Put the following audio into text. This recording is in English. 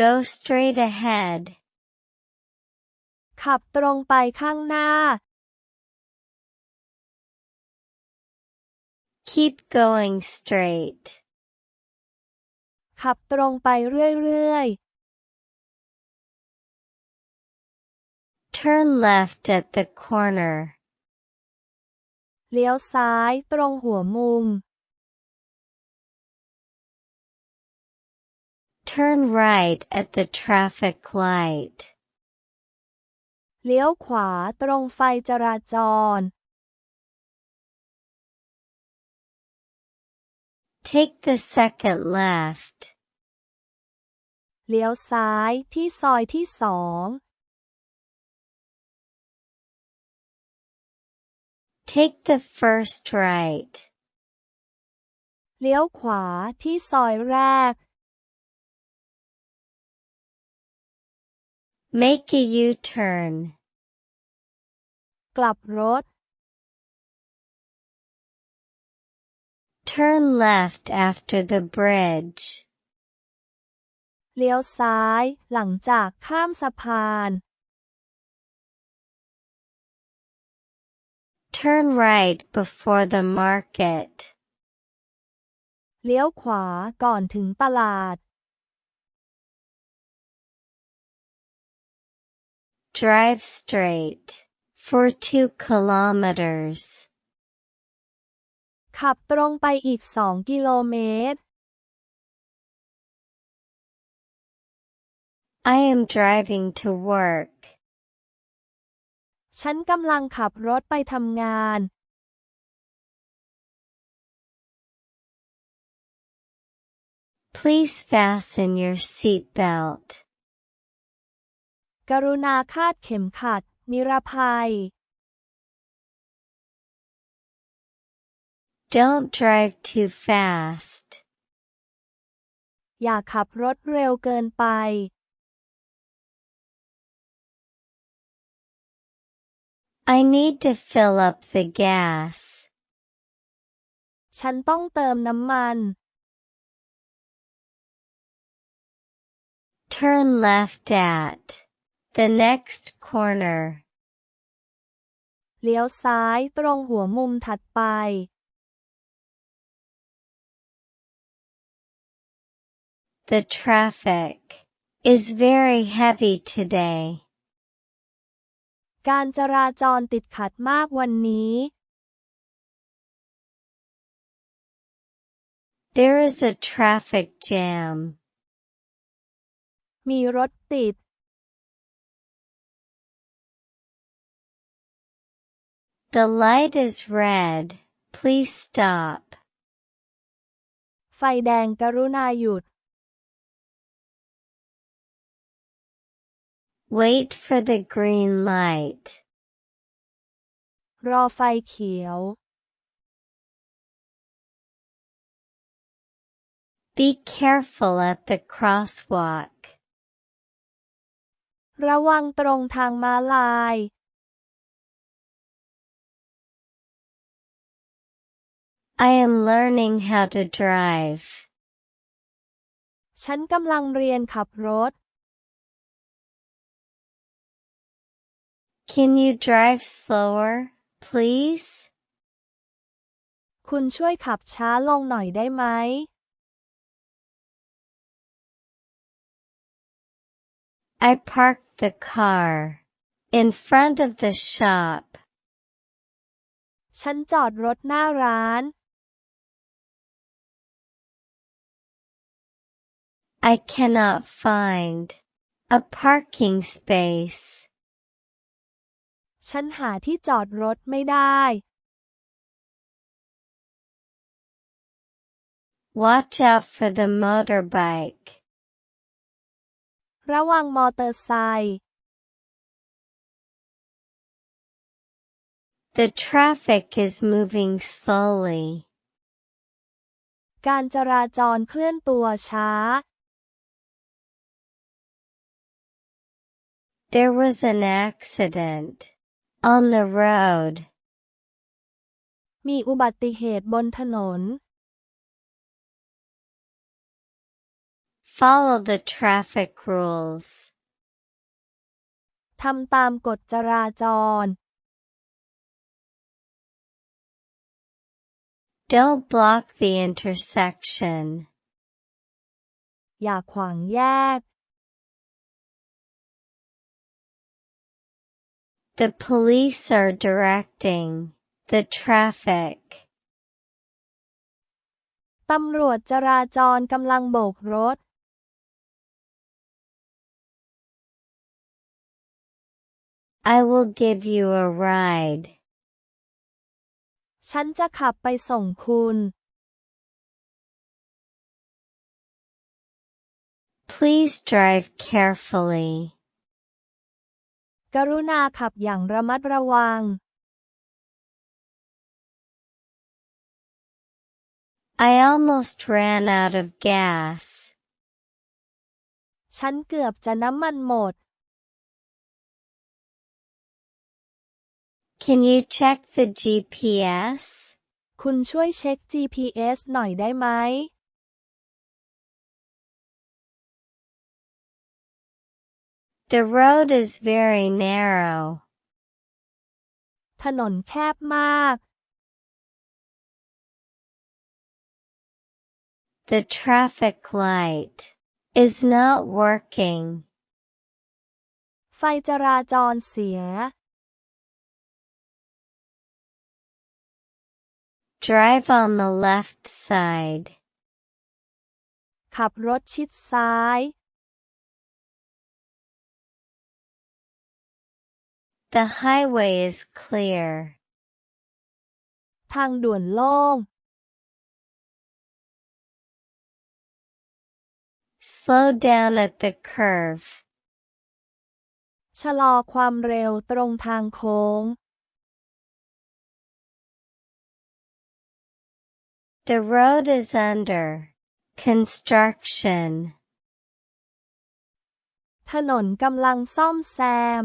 Go straight ahead. ขับตรงไปข้างหน้า Keep going straight. ขับตรงไปเรื่อย Turn left at the corner. ๆ เลี้ยวซ้ายตรงหัวมุม Turn right at the traffic light. เลี้ยวขวาตรงไฟจราจร Take the second left. เลี้ยวซ้ายที่ซอยที่สอง Take the first right. เลี้ยวขวาที่ซอยแรก Make a U-turn. กลับรถ Turn left after the bridge. เลี้ยวซ้ายหลังจากข้ามสะพาน Turn right before the market. เลี้ยวขวาก่อนถึงตลาด Drive straight for 2 kilometers. ขับตรงไปอีกสองกิโลเมตร I am driving to work. ฉันกำลังขับรถไปทำงาน Please fasten your seatbelt. กรุณาคาดเข็มขัด นิรภัย Don't drive too fast. อย่าขับรถเร็วเกินไป I need to fill up the gas. ฉันต้องเติมน้ำมัน Turn left at the next corner. เลี้ยวซ้ายตรงหัวมุมถัดไป The traffic is very heavy today. การจราจรติดขัดมากวันนี้ There is a traffic jam. มีรถติด The light is red. Please stop. ไฟแดงกรุณาหยุด Wait for the green light. รอไฟเขียว Be careful at the crosswalk. ระวังตรงทางม้าลาย I am learning how to drive. ฉันกำลังเรียนขับรถ Can you drive slower, please? คุณช่วยขับช้าลงหน่อยได้ไหม I parked the car in front of the shop. ฉันจอดรถหน้าร้าน I cannot find a parking space. ฉันหาที่จอดรถไม่ได้ Watch out for the motorbike. ระวังมอเตอร์ไซค์ The traffic is moving slowly. การจราจรเคลื่อนตัวช้า There was an accident on the road. มีอุบัติเหตุบนถนน Follow the traffic rules. ทำตามกฎจราจร Don't block the intersection. อย่าขวางแยก The police are directing the traffic. ตำรวจจราจรกำลังโบกรถ I will give you a ride. ฉันจะขับไปส่งคุณ Please drive carefully. กรุณาขับอย่างระมัดระวัง I almost ran out of gas. ฉันเกือบจะน้ำมันหมด Can you check the GPS? คุณช่วยเช็ค GPS หน่อยได้ไหม The road is very narrow. ถนนแคบมาก The traffic light is not working. ไฟจราจรเสีย Drive on the left side. ขับรถชิดซ้าย The highway is clear. ทางด่วนโล่ง Slow down at the curve. ชะลอความเร็วตรงทางโค้ง The road is under construction. ถนนกำลังซ่อมแซม